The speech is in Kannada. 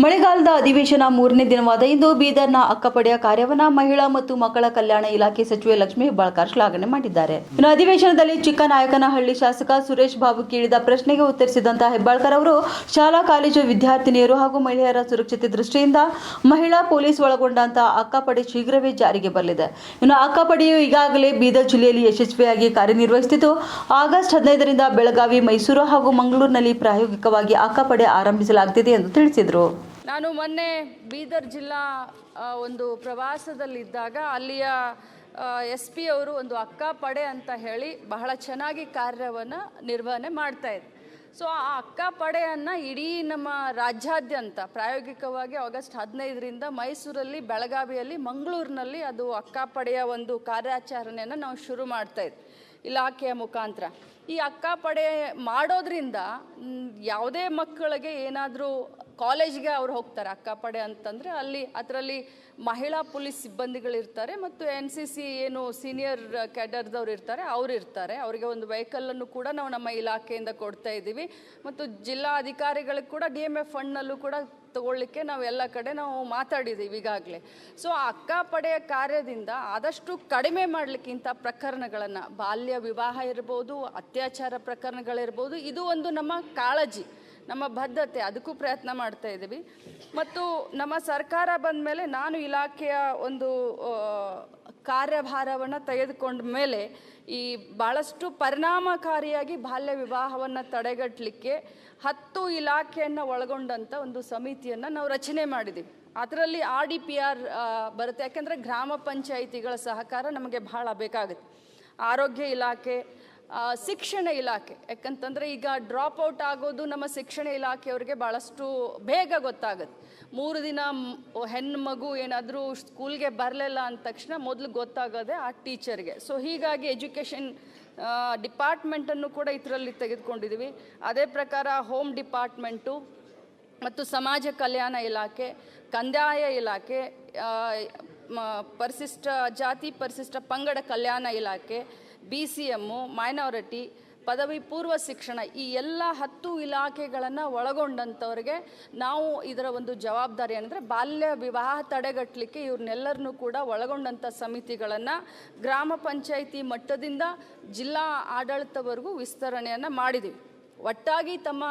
ಮಳೆಗಾಲದ ಅಧಿವೇಶನ ಮೂರನೇ ದಿನವಾದ ಇಂದು ಬೀದರ್ನ ಅಕ್ಕಪಡೆಯ ಕಾರ್ಯವನ್ನ ಮಹಿಳಾ ಮತ್ತು ಮಕ್ಕಳ ಕಲ್ಯಾಣ ಇಲಾಖೆ ಸಚಿವೆ ಲಕ್ಷ್ಮೀ ಹೆಬ್ಬಾಳ್ಕರ್ ಶ್ಲಾಘನೆ ಮಾಡಿದ್ದಾರೆ. ಇನ್ನು ಅಧಿವೇಶನದಲ್ಲಿ ಚಿಕ್ಕನಾಯಕನಹಳ್ಳಿ ಶಾಸಕ ಸುರೇಶ್ ಬಾಬು ಕೇಳಿದ ಪ್ರಶ್ನೆಗೆ ಉತ್ತರಿಸಿದಂತಹ ಹೆಬ್ಬಾಳ್ಕರ್ ಅವರು, ಶಾಲಾ ಕಾಲೇಜು ವಿದ್ಯಾರ್ಥಿನಿಯರು ಹಾಗೂ ಮಹಿಳೆಯರ ಸುರಕ್ಷತೆ ದೃಷ್ಟಿಯಿಂದ ಮಹಿಳಾ ಪೊಲೀಸ್ ಒಳಗೊಂಡಂತಹ ಅಕ್ಕಪಡೆ ಶೀಘ್ರವೇ ಜಾರಿಗೆ ಬರಲಿದೆ. ಇನ್ನು ಅಕ್ಕಪಡೆಯು ಈಗಾಗಲೇ ಬೀದರ್ ಜಿಲ್ಲೆಯಲ್ಲಿ ಯಶಸ್ವಿಯಾಗಿ ಕಾರ್ಯನಿರ್ವಹಿಸುತ್ತಿದ್ದು, ಆಗಸ್ಟ್ ಹದಿನೈದರಿಂದ ಬೆಳಗಾವಿ, ಮೈಸೂರು ಹಾಗೂ ಮಂಗಳೂರಿನಲ್ಲಿ ಪ್ರಾಯೋಗಿಕವಾಗಿ ಅಕ್ಕಪಡೆ ಆರಂಭಿಸಲಾಗುತ್ತಿದೆ ಎಂದು ತಿಳಿಸಿದರು. ನಾನು ಮೊನ್ನೆ ಬೀದರ್ ಜಿಲ್ಲಾ ಒಂದು ಪ್ರವಾಸದಲ್ಲಿದ್ದಾಗ ಅಲ್ಲಿಯ ಎಸ್ ಪಿ ಅವರು ಒಂದು ಅಕ್ಕ ಪಡೆ ಅಂತ ಹೇಳಿ ಬಹಳ ಚೆನ್ನಾಗಿ ಕಾರ್ಯವನ್ನು ನಿರ್ವಹಣೆ ಮಾಡ್ತಾ ಇದ್ದೆ ಸೊ ಆ ಅಕ್ಕ ಪಡೆಯನ್ನು ಇಡೀ ನಮ್ಮ ರಾಜ್ಯಾದ್ಯಂತ ಪ್ರಾಯೋಗಿಕವಾಗಿ ಆಗಸ್ಟ್ ಹದಿನೈದರಿಂದ ಮೈಸೂರಲ್ಲಿ, ಬೆಳಗಾವಿಯಲ್ಲಿ, ಮಂಗಳೂರಿನಲ್ಲಿ ಅದು ಅಕ್ಕ ಪಡೆಯ ಒಂದು ಕಾರ್ಯಾಚರಣೆಯನ್ನು ನಾವು ಶುರು ಮಾಡ್ತಾ ಇದ್ವಿ, ಇಲಾಖೆಯ ಮುಖಾಂತರ. ಈ ಅಕ್ಕ ಪಡೆ ಮಾಡೋದ್ರಿಂದ ಯಾವುದೇ ಮಕ್ಕಳಿಗೆ ಏನಾದರೂ ಕಾಲೇಜ್ಗೆ ಅವ್ರು ಹೋಗ್ತಾರೆ ಅಕ್ಕಪಡೆ ಅಂತಂದರೆ ಅಲ್ಲಿ ಅದರಲ್ಲಿ ಮಹಿಳಾ ಪೊಲೀಸ್ ಸಿಬ್ಬಂದಿಗಳಿರ್ತಾರೆ ಮತ್ತು ಎನ್ ಸಿ ಸಿ ಏನು ಸೀನಿಯರ್ ಕ್ಯಾಡರ್ದವ್ರು ಇರ್ತಾರೆ, ಅವ್ರು ಇರ್ತಾರೆ. ಅವರಿಗೆ ಒಂದು ವೆಹಿಕಲನ್ನು ಕೂಡ ನಾವು ನಮ್ಮ ಇಲಾಖೆಯಿಂದ ಕೊಡ್ತಾ ಇದ್ದೀವಿ. ಮತ್ತು ಜಿಲ್ಲಾ ಅಧಿಕಾರಿಗಳಿಗೆ ಕೂಡ ಡಿ ಎಂ ಎಫ್ ಫಂಡ್ನಲ್ಲೂ ಕೂಡ ತಗೊಳ್ಳಿಕ್ಕೆ ನಾವು ಎಲ್ಲ ಕಡೆ ನಾವು ಮಾತಾಡಿದ್ದೀವಿ ಈಗಾಗಲೇ. ಸೊ ಆ ಅಕ್ಕ ಪಡೆಯ ಕಾರ್ಯದಿಂದ ಆದಷ್ಟು ಕಡಿಮೆ ಮಾಡಲಿಕ್ಕಿಂತ ಪ್ರಕರಣಗಳನ್ನು, ಬಾಲ್ಯ ವಿವಾಹ ಇರ್ಬೋದು, ಅತ್ಯಾಚಾರ ಪ್ರಕರಣಗಳಿರ್ಬೋದು, ಇದು ಒಂದು ನಮ್ಮ ಕಾಳಜಿ. ನಮ್ಮ ಬದ್ಧತೆ ಅದಕ್ಕೂ ಪ್ರಯತ್ನ ಮಾಡ್ತಾ ಇದ್ದೀವಿ. ಮತ್ತು ನಮ್ಮ ಸರ್ಕಾರ ಬಂದ ಮೇಲೆ ನಾನು ಇಲಾಖೆಯ ಒಂದು ಕಾರ್ಯಭಾರವನ್ನು ತೆಗೆದುಕೊಂಡ ಮೇಲೆ ಈ ಭಾಳಷ್ಟು ಪರಿಣಾಮಕಾರಿಯಾಗಿ ಬಾಲ್ಯ ವಿವಾಹವನ್ನು ತಡೆಗಟ್ಟಲಿಕ್ಕೆ ಹತ್ತು ಇಲಾಖೆಯನ್ನು ಒಳಗೊಂಡಂಥ ಒಂದು ಸಮಿತಿಯನ್ನು ನಾವು ರಚನೆ ಮಾಡಿದ್ದೀವಿ ಅದರಲ್ಲಿ ಆರ್ ಡಿ ಪಿ ಆರ್ ಬರುತ್ತೆ. ಯಾಕೆಂದರೆ ಗ್ರಾಮ ಪಂಚಾಯಿತಿಗಳ ಸಹಕಾರ ನಮಗೆ ಭಾಳ ಬೇಕಾಗುತ್ತೆ. ಆರೋಗ್ಯ ಇಲಾಖೆ ಶಿಕ್ಷಣ ಇಲಾಖೆ. ಯಾಕಂತಂದರೆ ಈಗ ಡ್ರಾಪ್ ಔಟ್ ಆಗೋದು ನಮ್ಮ ಶಿಕ್ಷಣ ಇಲಾಖೆಯವ್ರಿಗೆ ಭಾಳಷ್ಟು ಬೇಗ ಗೊತ್ತಾಗುತ್ತೆ. ಮೂರು ದಿನ ಹೆಣ್ಣು ಮಗು ಏನಾದರೂ ಸ್ಕೂಲ್ಗೆ ಬರಲಿಲ್ಲ ಅಂದ ತಕ್ಷಣ ಮೊದಲು ಗೊತ್ತಾಗೋದೆ ಆ ಟೀಚರ್ಗೆ. ಸೊ ಹೀಗಾಗಿ ಎಜುಕೇಷನ್ ಡಿಪಾರ್ಟ್ಮೆಂಟನ್ನು ಕೂಡ ಇದರಲ್ಲಿ ತೆಗೆದುಕೊಂಡಿದ್ದೀವಿ ಅದೇ ಪ್ರಕಾರ ಹೋಮ್ ಡಿಪಾರ್ಟ್ಮೆಂಟು ಮತ್ತು ಸಮಾಜ ಕಲ್ಯಾಣ ಇಲಾಖೆ, ಕಂದಾಯ ಇಲಾಖೆ ಪರಿಶಿಷ್ಟ ಜಾತಿ ಪರಿಶಿಷ್ಟ ಪಂಗಡ ಕಲ್ಯಾಣ ಇಲಾಖೆ ಬಿ ಸಿ ಎಮ್ಮು ಮೈನಾರಿಟಿ ಪದವಿ ಪೂರ್ವ ಶಿಕ್ಷಣ, ಈ ಎಲ್ಲ ಹತ್ತು ಇಲಾಖೆಗಳನ್ನು ಒಳಗೊಂಡಂಥವ್ರಿಗೆ ನಾವು ಇದರ ಒಂದು ಜವಾಬ್ದಾರಿ ಅಂದರೆ ಬಾಲ್ಯ ವಿವಾಹ ತಡೆಗಟ್ಟಲಿಕ್ಕೆ ಇವ್ರನ್ನೆಲ್ಲರನ್ನೂ ಕೂಡ ಒಳಗೊಂಡಂಥ ಸಮಿತಿಗಳನ್ನು ಗ್ರಾಮ ಪಂಚಾಯಿತಿ ಮಟ್ಟದಿಂದ ಜಿಲ್ಲಾ ಆಡಳಿತವರೆಗೂ ವಿಸ್ತರಣೆಯನ್ನು ಮಾಡಿದ್ದೀವಿ ಒಟ್ಟಾಗಿ ತಮ್ಮ